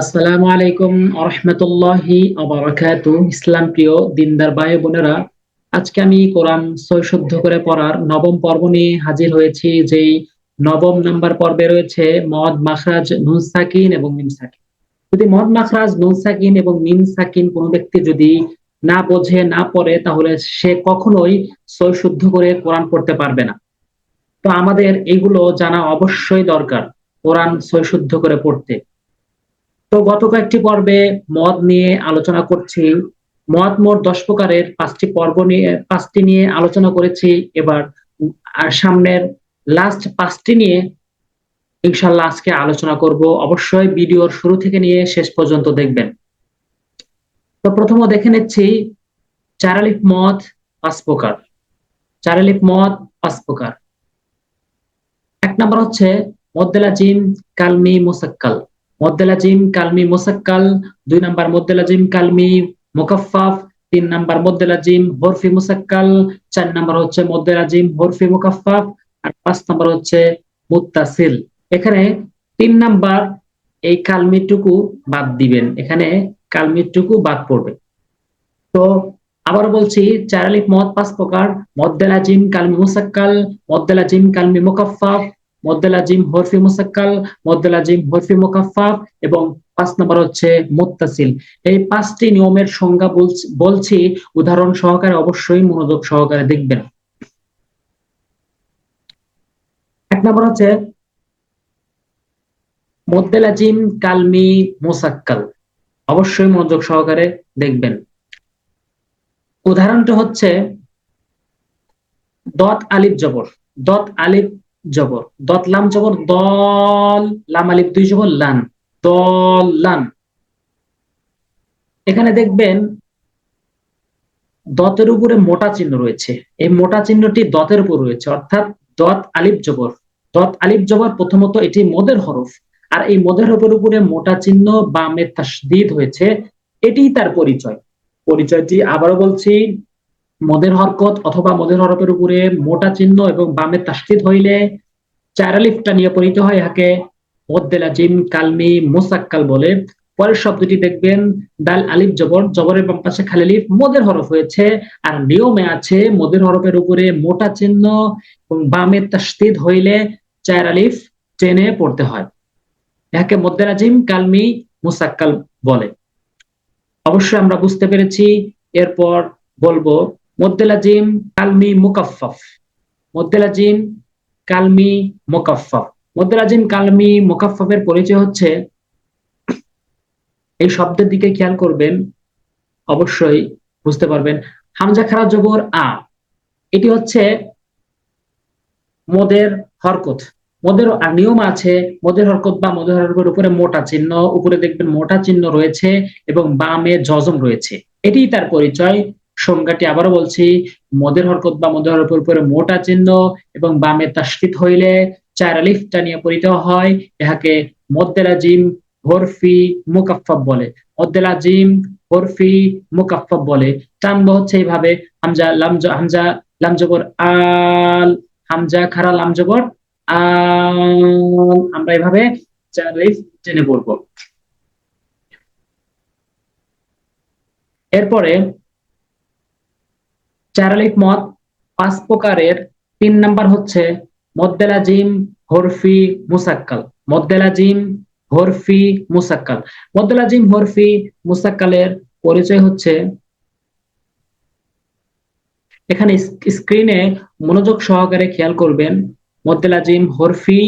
আসসালামু আলাইকুম আরহামতুল্লাহি আবরাকাতু ইসলাম প্রিয় দিনদার ভাই বোনেরা, আজকে আমি কোরআন ছয় শুদ্ধ করে পড়ার নবম পর্ব নিয়ে হাজির হয়েছি, যেই নবম নাম্বার পর্বে রয়েছে মদ, মাখরাজ, নুন, সাকিন এবং মিম সাকিন। যদি মদ, মাখরাজ, নুন, সাকিন এবং মিম সাকিন কোনো ব্যক্তি যদি না বোঝে, না পড়ে, তাহলে সে কখনোই ছয় শুদ্ধ করে কোরআন পড়তে পারবে না। তো আমাদের এগুলো জানা অবশ্যই দরকার, কোরআন ছয় শুদ্ধ করে পড়তে। তো গত কয়েকটি পর্বে মদ নিয়ে আলোচনা করছি। মদ মোট দশ প্রকারের, পাঁচটি পর্ব নিয়ে, পাঁচটি নিয়ে আলোচনা করেছি। এবার, আর সামনের লাস্ট পাঁচটি নিয়ে ইনশাল্লাহ আজকে আলোচনা করব। অবশ্যই ভিডিওর শুরু থেকে নিয়ে শেষ পর্যন্ত দেখবেন। তো প্রথম দেখে নিচ্ছি, চারালিপ মদ পাঁচ প্রকার। চারালিপ মদ পাঁচ প্রকার। এক নম্বর হচ্ছে মদ্দেলাজিম কালমি মোসাক্কাল। মদ্দেলাজিম কালমি মোসাক্কাল, দুই নাম্বার মদ্দেলাজিম কালমি মোকাফাফ তিন নাম্বার মদ্দেলাজিম হরফি মুসাক্কাল, চার নাম্বার হচ্ছে মদ্দেলাজিম হরফি মুকাফাফ আর পাঁচ নাম্বার হচ্ছে মুত্তাসিল। এখানে তিন নাম্বার এই কালমিটুকু বাদ দিবেন। এখানে কালমিটুকু বাদ পড়বে। তো আবার বলছি চারালিক মদ পাঁচ প্রকার মদ্দেলাজিম কালমি মুসাক্কাল মদ্দেলাজিম কালমি মুকাফাফ মদ্দেলাজিম হরফি মুসাক্কাল মদ্দেলাজিম হরফি মুকাফাফ এবং পাঁচ নম্বর হচ্ছে মুত্তাসিল। এই পাঁচটি নিয়মের সংজ্ঞা বলছি উদাহরণ সহকারে অবশ্যই মনোযোগ সহকারে দেখবেন। এক নম্বর হচ্ছে মদ্দেলাজিম কালমি মোসাক্কাল। অবশ্যই মনোযোগ সহকারে দেখবেন। উদাহরণটা হচ্ছে দত আলিফ জবর। দত আলিফ জবর। দত লাম জবর, দল, লাম আলিফ, দুই জবর, লান। দল, লান। এখানে দেখবেন দতের উপরে মোটা চিহ্ন রয়েছে। এই মোটা চিহ্নটি দতের উপর রয়েছে, অর্থাৎ দত, আলিফ, জবর। দত, আলিফ, জবর প্রথমত এটি মদের হরফ। আর এই মদের হরফের উপরে মোটা চিহ্ন বামে তাসদিদ হয়েছে এটি তার পরিচয়। পরিচয়টি আবারও বলছি মদের হরকত অথবা মদের হরফের উপরে মোটা চিহ্ন এবং বামে তাস্তিদ হইলে চারালিফটা নিয়ে পরিচিত হয় ইহাকে মদ্দেলাজিম কালমি, মোসাক্কাল বলে। পরের শব্দটি দেখবেন, দাল আলিফ জবর, জবরের বাম পাশে খালিলিফ মদের হরফ হয়েছে। আর নিয়মে আছে, মদের হরফের উপরে মোটা চিহ্ন এবং বামে তাস্তিদ হইলে চার আলিফ টেনে পড়তে হয়। ইহাকে মদ্দেলাজিম কালমি, মুসাক্কাল বলে। অবশ্যই আমরা বুঝতে পেরেছি, এরপর বলব মদ্দেলাজিম কালমি মুকাফফাফ মদ্দেলাজিম কালমি মুকাফফাফ মদ্দেলাজিম কালমি মুকাফফাফের পরিচয় হচ্ছে, এই শব্দের দিকে খেয়াল করবেন, অবশ্যই বুঝতে পারবেন। হামজা খারা জবর আ, এটি হচ্ছে মদের হরকত। মদের নিয়ম আছে, মদের হরকত বা মদের হরকতের উপরে মোটা চিহ্ন, উপরে দেখবেন মোটা চিহ্ন রয়েছে এবং বামে জজম রয়েছে। এটি তার পরিচয়। সংজ্ঞাটি আবারও বলছি, মদের হরকত বা মদের হরকতের উপরে মোটা চিহ্ন এবং বামে তাস্কিত হইলে চার আলিফটা নিয়ে পরিচয় হয়। ইহাকে মদ্দেলাজিম হরফি মুকাফফাব বলে। মদ্দেলাজিম হরফি মুকাফফাব বলে। টানব হচ্ছে এইভাবে, হামজা লাম হামজা লাম জবর আল, হামজা, খারা লাম জবর আমরা এভাবে চার আলিফ টেনে পড়ব। এরপরে চারালিফ মদ, পাঁচ প্রকারের। তিন নাম্বার হচ্ছে মদ্দেলাজিম হরফি, মুসাক্কাল। মদ্দেলাজিম হরফি, মুসাক্কাল। মদ্দেলাজিম হরফি, মুসাক্কালের পরিচয় হচ্ছে এখানে স্ক্রিনে মনোযোগ সহকারে খেয়াল করবেন। মদ্দেলাজিম হরফি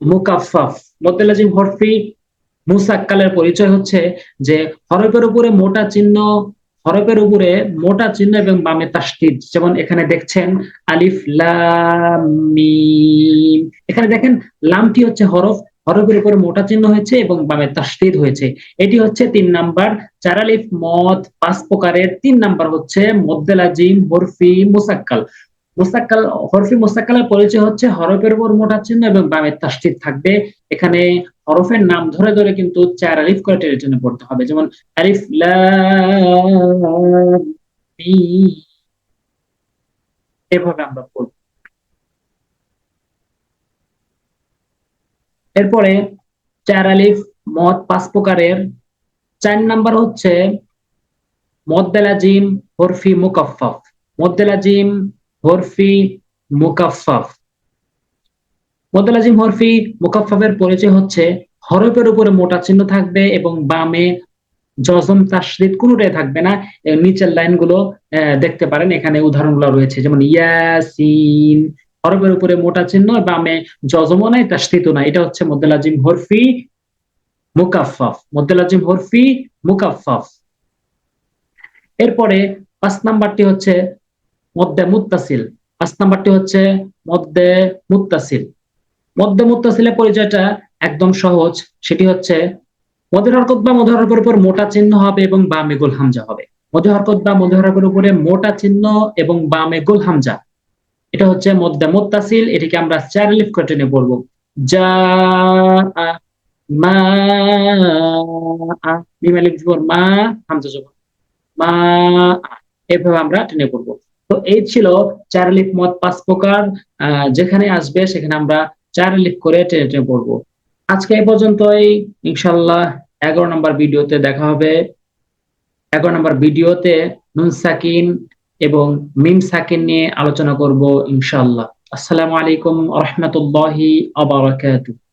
মুকাফাফ মদ্দেলাজিম হরফি, মুসাক্কালের পরিচয় হচ্ছে যে হরফের উপরে মোটা চিহ্ন হরফের উপরে মোটা চিহ্ন এবং বামে তাস্তিদ যেমন এখানে দেখছেন আলিফ, লাম এখানে দেখেন, লামটি হচ্ছে হরফ। হরফের উপরে মোটা চিহ্ন হয়েছে এবং বামে তাস্তিদ হয়েছে। এটি হচ্ছে তিন নাম্বার চার আলিফ মদ, পাঁচ প্রকারের। তিন নাম্বার হচ্ছে মদ্দেলাজিম হরফি, মুসাক্কাল। মুস্তাক্কাল হরফি মুস্তাক্কালের পরিচয় হচ্ছে হরফের উপর মোটা চিহ্ন এবং বামে তাস্তিদ থাকবে। এখানে হরফের নাম ধরে ধরে কিন্তু চার আলিফ করে টেনে টেনে পড়তে হবে। যেমন আলিফ এভাবে আমরা পড়ব। এরপরে চার আলিফ, মদ পাঁচ প্রকারের। চার নাম্বার হচ্ছে মদ্দেলাজিম হরফি মুকাফফাফ। মদ্দেলাজিম হরফি মুকাফফাফ। মদ্দেলাজিম হরফি মুকাফফাফের পরিচয় হচ্ছে, হরফের উপরে মোটা চিহ্ন থাকবে এবং বামে জজম তাসরিদ কোনোটাই থাকবে না। নিচের লাইনগুলো দেখতে পারেন, এখানে উদাহরণগুলো রয়েছে। যেমন ইয়াসিন, হরফের উপরে মোটা চিহ্ন, বামে জজমও নাই তাসরিদও নাই। এটা হচ্ছে মদ্দেলাজিম হরফি মুকাফফাফ। মদ্দেলাজিম হরফি মুকাফফাফ। এরপরে পাঁচ নাম্বারটি হচ্ছে মদ্দে মুত্তাসিল। পাঁচ নাম্বারটি হচ্ছে মদ্দে মুত্তাসিল। মদ্দে মুত্তাসিলের পরিচয়টা একদম সহজ। সেটি হচ্ছে মদের হরকত বা মধু হরফের উপর মোটা চিহ্ন হবে এবং বামে গোল হামজা হবে। মধু হরকত বা মধু হরফের উপরে মোটা চিহ্ন এবং বামে গোল হামজা। এটা হচ্ছে মদ্দে মুত্তাসিল এটিকে আমরা চার লিফ করে টেনে পড়ব যা মা মিম জবর মা, হামজা জবর মা। এভাবে আমরা টেনে পড়ব। তো এই ছিল চার লিফ মত পাঁচ প্রকার যেখানে আসবে সেখানে আমরা চার লিখ করে টেনে টেনে পড়ব। আজকে এই পর্যন্তই। ইনশাল্লাহ এগারো নম্বর ভিডিওতে দেখা হবে। এগারো নম্বর ভিডিওতে নুন সাকিন এবং মিম সাকিন নিয়ে আলোচনা করব ইনশাল্লাহ আসসালামু আলাইকুম রহমতুল্লাহি আবরাকাতুহ